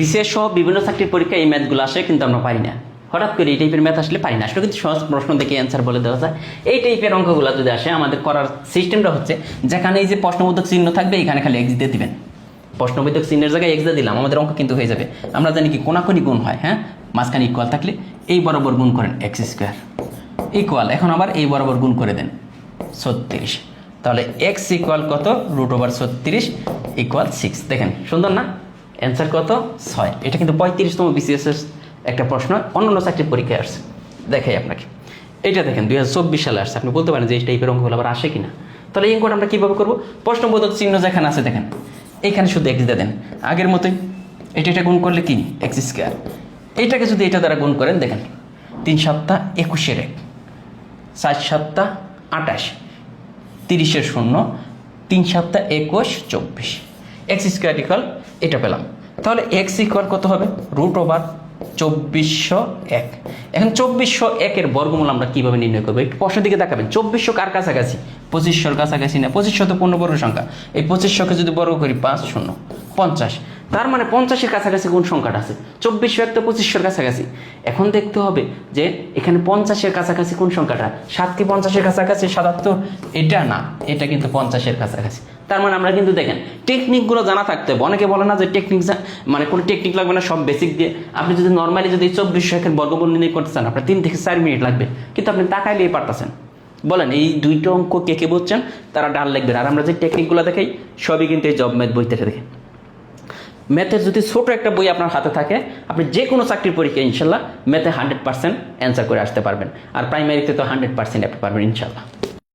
বিশেষ সহ বিভিন্ন চাকরির পরীক্ষায় এই ম্যাথগুলো আসে, কিন্তু আমরা পারি না। হঠাৎ করে এই টাইপের ম্যাথ আসলে পারি না। আসলে কিন্তু সহজ প্রশ্ন দেখে অ্যান্সার বলে দেওয়া যায়। এই টাইপের অঙ্কগুলো যদি আসে, আমাদের করার সিস্টেমটা হচ্ছে, যেখানে এই যে প্রশ্নবোধক চিহ্ন থাকবে, এখানে খালি এক্স দিয়ে দিবেন। প্রশ্নবোধক চিহ্নের জায়গায় এক্স দিলাম, আমাদের অঙ্ক কিন্তু হয়ে যাবে। আমরা জানি কি কোনাকুনি গুণ হয় হ্যাঁ? মাঝখানে ইকুয়াল থাকলে এই বরাবর গুণ করেন এক্স স্কোয়ার ইকুয়াল এখন আবার এই বরাবর গুণ করে দেন ছত্রিশ। তাহলে এক্স ইকুয়াল কত? রুট ওভার ছত্রিশ ইকুয়াল সিক্স দেখেন, সুন্দর না? অ্যান্সার কত? ছয়। এটা কিন্তু পঁয়ত্রিশতম বিসিএস একটা প্রশ্ন। অন্যান্য চাকরির পরীক্ষায় আসছে। দেখাই আপনাকে। এটা দেখেন, দুই হাজার চব্বিশ সালে আসছে। আপনি বলতে পারেন যে এই টাইপের অঙ্কগুলো আবার আসে কিনা। তাহলে এই অঙ্কটা আমরা কীভাবে করব? প্রশ্নবোধক চিহ্ন যেখানে আছে দেখেন। এখানে শুধু এক্স দেন। আগের মতোই এটা এটা গুণ করলে কি? এক্স স্কোয়ার এইটাকে যদি এটা দ্বারা গুণ করেন, দেখেন, তিন সপ্তাহ একুশের এক সাত সপ্তাহ আঠাশ, তিরিশের শূন্য, তিন সপ্তাহ একুশ, চব্বিশ। এক্স স্কোয়ার ইকুয়াল এটা পেলাম। তাহলে এক্স ইকুয়াল কত হবে? রুট ওভার চব্বিশশো এক। এখন চব্বিশশো একের বর্গমূল আমরা কীভাবে নির্ণয় করব? একটু পশ্চিম দিকে দেখাবেন চব্বিশশো কার কাছাকাছি? পঁচিশশোর কাছাকাছি না, পঁচিশশো তো পূর্ণবর্গ সংখ্যা। এই পঁচিশশোকে যদি বর্গ করি, পাঁচ শূন্য। পঞ্চাশ। তার মানে পঞ্চাশের কাছাকাছি কোন সংখ্যাটা আছে। চব্বিশশো এক তো পঁচিশশোর কাছাকাছি। এখন দেখতে হবে যে এখানে পঞ্চাশের কাছাকাছি কোন সংখ্যাটা? সাত কি পঞ্চাশের কাছাকাছি? সাতাত্তর? এটা না, এটা কিন্তু পঞ্চাশের কাছাকাছি। তার মানে আমরা কিন্তু দেখেন টেকনিকগুলো জানা থাকতে হবে। অনেকে বলে না যে টেকনিক মানে কোনো টেকনিক লাগবে না, সব বেসিক দিয়ে। আপনি যদি নর্মালি যদি চব্বিশশো একের বর্গমূল নির্ণয় করতে চান, আপনার তিন থেকে চার মিনিট লাগবে। কিন্তু আপনি তাকাইলেই পারতেছেন। বলেন, এই দুইটা অঙ্ক কে কে বলছেন তারা ডাল লিখবেন আর আমরা যে টেকনিকগুলো দেখাই, সবই কিন্তু এই জব ম্যাথ বইতে দেখেন। ম্যাথের যদি ছোট একটা বই আপনার হাতে থাকে, আপনি যে কোনো চাকরির পরীক্ষা ইনশাল্লাহ ম্যাথে হান্ড্রেড পার্সেন্ট অ্যান্সার করে আসতে পারবেন। আর প্রাইমারিতে তো হান্ড্রেড পার্সেন্ট পারবেন ইনশাল্লাহ।